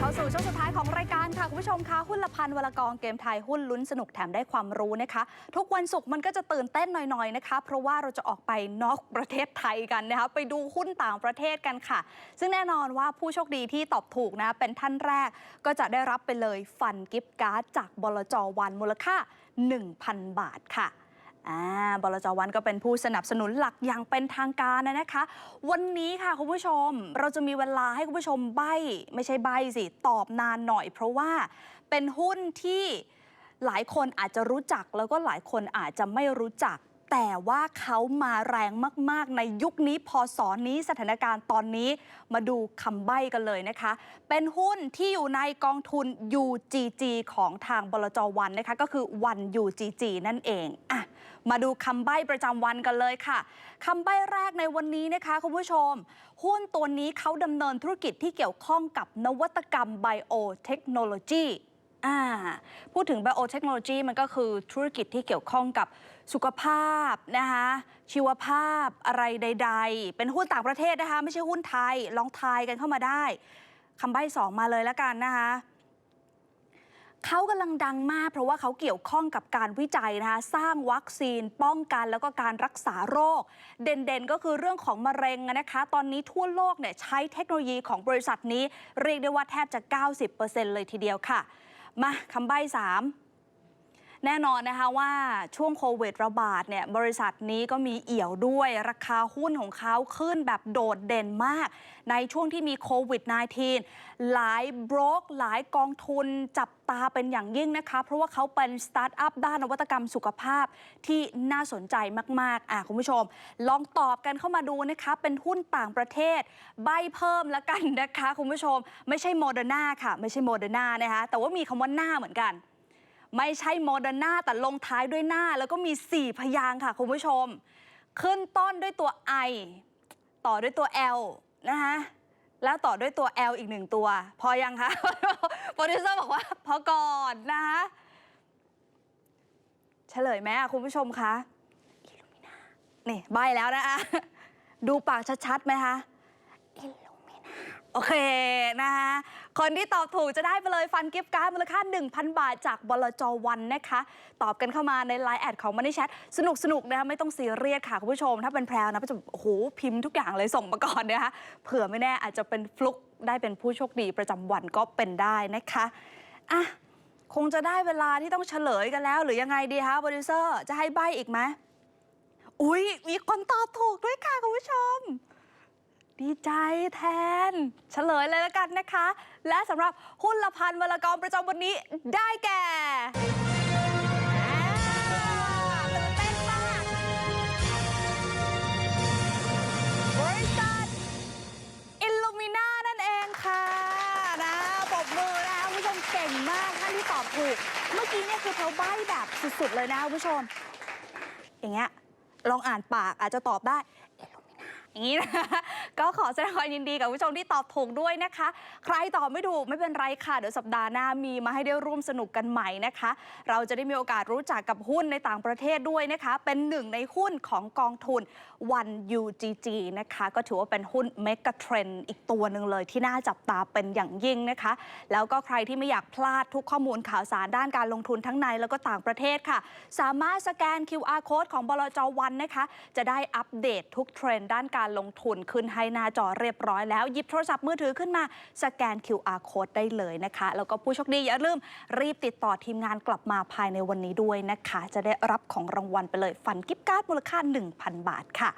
เข้าสู่ช่วงสุดท้ายของรายการค่ะ คุณผู้ชมคะหุ้นละพันวลกองเกมไทยหุ้นลุ้นสนุกแถมได้ความรู้นะคะ ทุกวันศุกร์มันก็จะตื่นเต้นหน่อยๆนะคะ เพราะว่าเราจะออกไปนอกประเทศไทยกันนะคะไปดูหุ้นต่างประเทศกันค่ะ ซึ่งแน่นอนว่าผู้โชคดีที่ตอบถูกนะเป็นท่านแรก ก็จะได้รับไปเลยฟันกิฟต์การ์ดจากบลจวันมูลค่า 1,000 บาทค่ะ อ่าบลจวันก็เป็นผู้สนับสนุนหลักอย่างเป็นทางการนะนะคะ วันนี้ค่ะคุณผู้ชมเราจะมีเวลาให้คุณผู้ชมใบไม่ใช่ใบสิ ตอบนานหน่อย เพราะว่าเป็นหุ้นที่หลายคนอาจจะรู้จักแล้วก็หลายคนอาจจะไม่รู้จัก แต่ว่าเขามาแรงมาก ๆ ในยุคนี้พอสอนนี้สถานการณ์ตอนนี้มาดูคำใบ้กันเลยนะคะ เป็นหุ้นที่อยู่ในกองทุน UGG ของทางบลจวันนะคะ ก็คือวัน UGG นั่นเองอะมาดูคำใบ้ประจำวันกันเลยค่ะคำใบ้แรกในวันนี้นะคะคุณผู้ชม หุ้นตัวนี้เขาดำเนินธุรกิจที่เกี่ยวข้องกับนวัตกรรมไบโอเทคโนโลยี อ่าพูดถึงไบโอเทคโนโลยีมันก็คือธุรกิจที่เกี่ยวข้องกับสุขภาพนะคะชีวภาพอะไรใด ๆ เป็นหุ้นต่างประเทศนะคะไม่ใช่หุ้นไทย ลองทายกันเข้ามาได้คำใบ้สองมาเลยแล้วกันนะคะเขากำลังดังมาก เพราะว่าเขาเกี่ยวข้องกับการวิจัยนะคะสร้างวัคซีนป้องกันแล้วก็การรักษาโรค เด่นๆ ก็คือเรื่องของมะเร็งนะคะ ตอนนี้ทั่วโลกเนี่ยใช้เทคโนโลยีของบริษัทนี้ เรียกได้ว่าแทบจะ 90%เลยทีเดียวค่ะ มาคำใบ้สาม แน่นอนนะคะว่าช่วงโควิดระบาดเนี่ยบริษัทนี้ก็มีเอี่ยวด้วย ราคาหุ้นของเขาขึ้นแบบโดดเด่นมาก ในช่วงที่มีโควิด -19 หลายบรกหลายกองทุนจับตาเป็นอย่างยิ่งนะคะ เพราะว่าเขาเป็นสตาร์ทอัพด้านนวัตกรรมสุขภาพที่น่าสนใจมาก ๆ อะคุณผู้ชม ลองตอบกันเข้ามาดูนะคะ เป็นหุ้นต่างประเทศ ใบเพิ่มล้วกันนะคะ คุณผู้ชม ไม่ใช่โมเดอร์นาค่ะ ไม่ใช่โมเดอร์นานะคะ แต่ว่ามีคำว่าหน้าเหมือนกัน ไม่ใช่โมเดอร์นาแต่ลงท้ายด้วยหน้า แล้วก็มี 4 พยางค์ค่ะ คุณผู้ชม ขึ้นต้นด้วยตัว I ต่อด้วยตัว L นะคะแล้วต่อด้วยตัว L อีกหนึ่งตัว พอยังคะโปรดิวเซอร์บอกว่า พอก่อนนะคะเฉลยไหมคุณผู้ชมคะ Illumina นี่ใบแล้วนะคะดูปากชัดๆไหมคะ Illumina โอเคนะคะ คนที่ตอบถูกจะได้ไปเลยฟันกิฟต์การ์ดมูลค่า 1,000 บาทจากบลจวันนะคะ ตอบกันเข้ามาในไลน์แอดของ Money Chat สนุกสนุกนะคะไม่ต้องซีเรียสค่ะ คุณผู้ชม ถ้าเป็นแพรวนะก็จะโอ้โหพิมพ์ทุกอย่างเลยส่งมาก่อนนะคะเผื่อไม่แน่อาจจะเป็นฟลุกได้เป็นผู้โชคดีประจำวันก็เป็นได้นะคะอะคงจะได้เวลาที่ต้องเฉลยกันแล้ว หรือยังไงดีคะโปรดิวเซอร์จะให้ใบอีกไหมอุ้ยมีคนตอบถูกด้วยค่ะคุณผู้ชม ดีใจแทน เฉลยเลยแล้วกันนะคะ และสำหรับหุ้นละพันวลกรประจำวันนี้ได้แก่อ่าตื่นเต้นมากบริษัทอิลลูมิน่านั่นเองค่ะนะปรบมือนะคะคุณผู้ชมเก่งมากท่านที่ตอบถูก เมื่อกี้เนี่ยคือเขาใบ้แบบสุด ๆ เลยนะคุณผู้ชม อย่างเงี้ยลองอ่านปากอาจจะตอบได้ อย่างนี้นะก็ขอแสดงความยินดีกับผู้ชมที่ตอบถูกด้วยนะคะ ใครตอบไม่ถูกไม่เป็นไรค่ะ เดี๋ยวสัปดาห์หน้ามีมาให้ได้ร่วมสนุกกันใหม่นะคะ เราจะได้มีโอกาสรู้จักกับหุ้นในต่างประเทศด้วยนะคะ เป็นหนึ่งในหุ้นของกองทุน One UGG นะคะ ก็ถือว่าเป็นหุ้นเมกะเทรนอีกตัวหนึ่งเลยที่น่าจับตาเป็นอย่างยิ่งนะคะ แล้วก็ใครที่ไม่อยากพลาดทุกข้อมูลข่าวสารด้านการลงทุนทั้งในแล้วก็ต่างประเทศค่ะ สามารถสแกน QR code ของบลจวันนะคะ จะได้อัปเดตทุกเทรนด์ด้านการลงทุนขึ้นให้หน้าจอเรียบร้อยแล้ว หยิบโทรศัพท์มือถือขึ้นมา สแกน QR code ได้เลยนะคะ แล้วก็ผู้โชคดีอย่าลืมรีบติดต่อทีมงานกลับมาภายในวันนี้ด้วยนะคะ จะได้รับของรางวัลไปเลยฟันกิฟต์การ์ดมูลค่า 1,000 บาทค่ะ